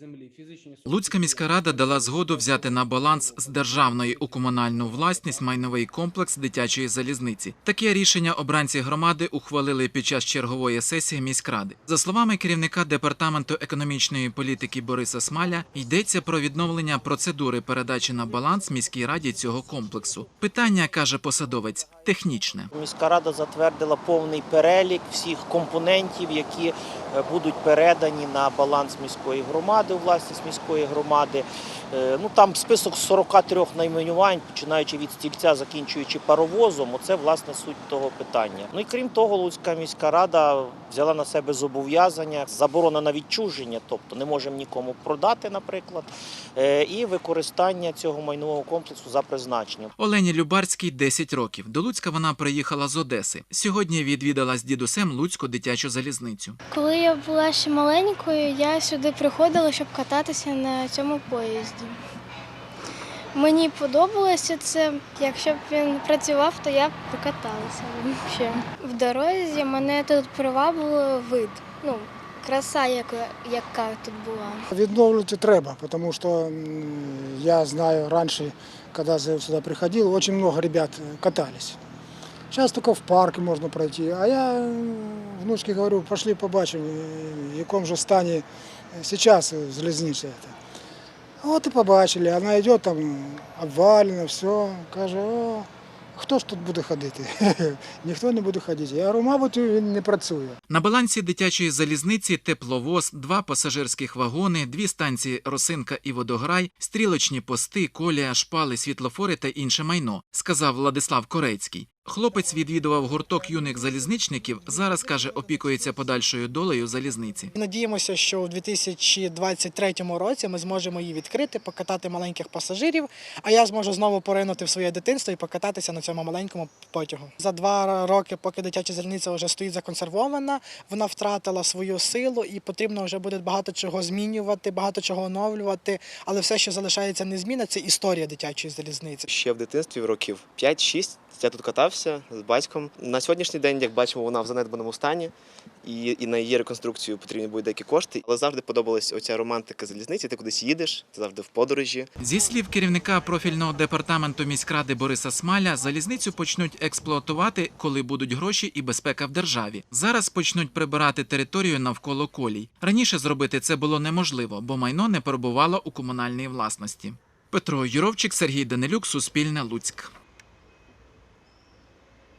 землі фізичні Луцька міська рада дала згоду взяти на баланс з державної у комунальну власність майновий комплекс дитячої залізниці. Таке рішення обранці громади ухвалили під час чергової сесії міськради. За словами керівника департаменту економічної політики Бориса Смаля, йдеться про відновлення процедури передачі на баланс міській раді цього комплексу. Питання каже посадовець технічне. Міська рада затвердила повний перелік всіх компонентів, які будуть передані на баланс міської громади, у власність міської громади. Е, Ну там список з 43 найменувань, починаючи від стільця, закінчуючи паровозом. Оце власне суть того питання. Ну і крім того, Луцька міська рада взяла на себе зобов'язання, заборона на відчуження, тобто не можемо нікому продати, наприклад, е, і використання цього майнового комплексу за призначенням. Олені Любарській 10 років. До Луцька вона приїхала з Одеси. Сьогодні відвідала з дідусем Луцьку дитячу залізницю. Коли я була ще маленькою, я сюди приходила, щоб кататися на цьому поїзді. Мені подобалося це. Якщо б він працював, то я б покаталася ще. В дорозі мене тут привабило вид. Ну, краса, яка, яка тут була. Відновлювати треба, потому что м, я знаю, раньше, когда за- сюда приходил, очень много ребят катались. Сейчас только в парке можно пройти. А я м, внучке говорю, пошли побачимо, в якому же стані е, сейчас залізниця. От і побачили, вона йде там обвалена, все, каже, о, хто ж тут буде ходити? Ніхто не буде ходити. Я говорю, мабуть, він не працює. На балансі дитячої залізниці тепловоз, два пасажирських вагони, дві станції Росинка і Водограй, стрілочні пости, колія, шпали, світлофори та інше майно, сказав Владислав Корецький. Хлопець відвідував гурток юних залізничників. Зараз каже, опікується подальшою долею залізниці. Надіємося, що у 2023 році ми зможемо її відкрити, покатати маленьких пасажирів. А я зможу знову поринути в своє дитинство і покататися на цьому маленькому потягу. За два роки, поки дитяча зерниця вже стоїть законсервована, вона втратила свою силу і потрібно вже буде багато чого змінювати, багато чого оновлювати. Але все, що залишається незмінне, це історія дитячої залізниці. Ще в дитинстві років 5-6 я тут катався з батьком. На сьогоднішній день, як бачимо, вона в занедбаному стані, і, і на її реконструкцію потрібні будуть деякі кошти. Але завжди подобалась оця романтика залізниці. Ти кудись їдеш, ти завжди в подорожі. Зі слів керівника профільного департаменту міськради Бориса Смаля, залізницю почнуть експлуатувати, коли будуть гроші і безпека в державі. Зараз почнуть прибирати територію навколо колій. Раніше зробити це було неможливо, бо майно не перебувало у комунальній власності. Петро Юровчик, Сергій Данилюк, Суспільне Луцьк.